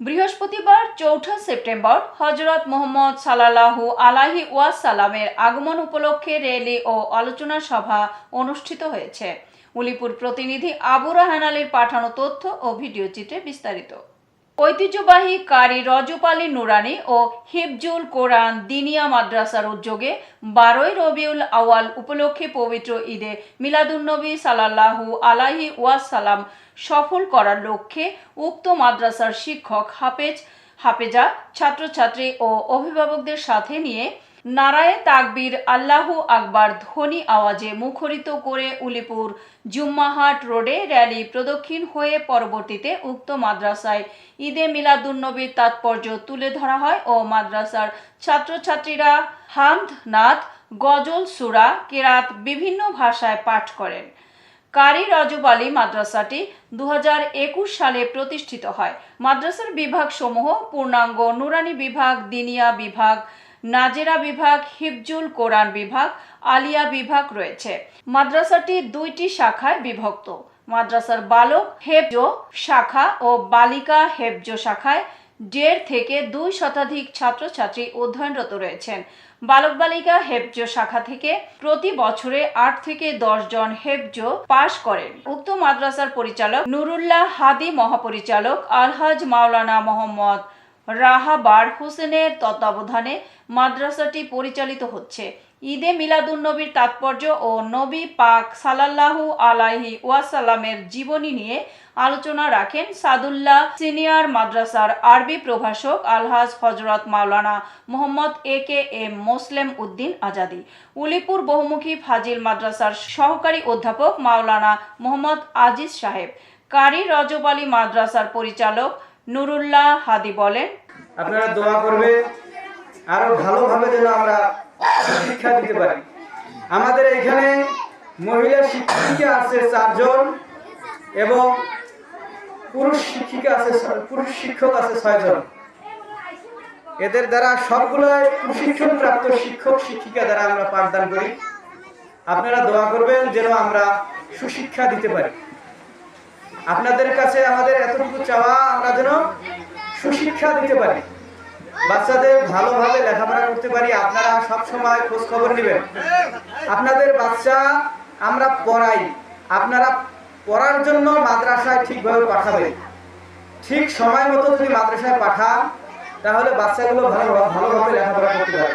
বৃহস্পতিবার, চৌঠা সেপ্টেম্বর হজরত মোহাম্মদ সাল্লাল্লাহু আলাহি ওয়াসালামের আগমন উপলক্ষে র্যালি ও আলোচনা সভা অনুষ্ঠিত হয়েছে। উলিপুর প্রতিনিধি আবু রাহান আলীর পাঠানো তথ্য ও ভিডিও চিত্রে বিস্তারিত। ঐতিহ্যবাহী কারি রজপালি নুরানি ও হিফজুল কোরআন দিনিয়া মাদ্রাসার উদ্যোগে বারোই রবিউল আওয়াল উপলক্ষে পবিত্র ঈদে মিলাদুন্নবী সাল্লাল্লাহু আলাহি ওয়াসালাম সফল করার লক্ষ্যে উক্ত মাদ্রাসার শিক্ষক হাফেজ হাফেজা, ছাত্রছাত্রী ও অভিভাবকদের সাথে নিয়ে নারায়ে তাকবীর আল্লাহু আকবার ধ্বনি আওয়াজে মুখরিত করে উলিপুর জুম্মাহাট রোডে র্যালি প্রদক্ষিণ হয়ে পরবর্তীতে উক্ত মাদ্রাসায় ঈদে মিলাদুন্নবীর তাৎপর্য তুলে ধরা হয় ও মাদ্রাসার ছাত্রছাত্রীরা হামদ নাথ গজল, সুরা, কেরাত বিভিন্ন ভাষায় পাঠ করেন। কারি রজব আলী মাদ্রাসাটি দু হাজার একুশ সালে প্রতিষ্ঠিত হয়। মাদ্রাসার বিভাগসমূহ পূর্ণাঙ্গ নুরানি বিভাগ, দিনিয়া বিভাগ নাজেরা বিভাগ, হিফজুল কোরআন বিভাগ, আলিয়া বিভাগ রয়েছে। মাদ্রাসাটি দুইটি শাখায় বিভক্ত। মাদ্রাসার বালক হেফজ শাখা ও বালিকা হেফজ শাখায় দেড় থেকে দুই শতাধিক ছাত্রছাত্রী অধ্যয়নরত রয়েছেন। বালক বালিকা হেফজ শাখা থেকে প্রতি বছরে আট থেকে দশ জন হেফজ পাশ করেন। উক্ত মাদ্রাসার পরিচালক নুরুল্লাহ হাদি মহাপরিচালক আলহাজ মাওলানা মোহাম্মদ রাহাবার হোসেনের তত্ত্বাবধানে মাদ্রাসাটি পরিচালিত হচ্ছে। ঈদে মিলাদুন্নবীর তাৎপর্য ও নবী পাক সালাল্লাহু আলাইহি ওয়াসাল্লামের জীবনী নিয়ে আলোচনা রাখেন সাদুল্লাহ সিনিয়র মাদ্রাসার আরবি প্রভাষক আলহাজ হজরত মাওলানা Mohammad A K M Moslem Uddin Azadi. Ulipur বহুমুখী ফাজিল মাদ্রাসার সহকারী অধ্যাপক মাওলানা মোহাম্মদ আজিজ সাহেব। কারি রজব আলী মাদ্রাসার পরিচালক নুরুল্লাহ হাদি বলেন, আপনারা দোয়া করবেন আরও ভালোভাবে যেন আমরা শিক্ষা দিতে পারি। আমাদের এখানে মহিলা শিক্ষিকা আছে চারজন এবং পুরুষ শিক্ষিকা আছে পুরুষ শিক্ষক আছে ছয়জন। এদের দ্বারা সবগুলো প্রশিক্ষণ প্রাপ্ত শিক্ষক, শিক্ষিকা দ্বারা আমরা পাঠদান করি। আপনারা দোয়া করবেন যেন আমরা সুশিক্ষা দিতে পারি। আপনাদের কাছে আমাদের এতটুকু চাওয়া আমরা যেন সুশিক্ষা দিতে পারি। বাচ্চাদের ভালোভাবে লেখাপড়া করতে পারি। আপনারা সব সময় খোঁজ খবর নেবেন। আপনাদের বাচ্চা আমরা পড়াই। আপনারা পড়ার জন্য মাদ্রাসায় ঠিকভাবে পাঠাবেন। ঠিক সময় মতো যদি মাদ্রাসায় পাঠান, তাহলে বাচ্চাগুলো ভালো ভালোভাবে লেখাপড়া করতে পারে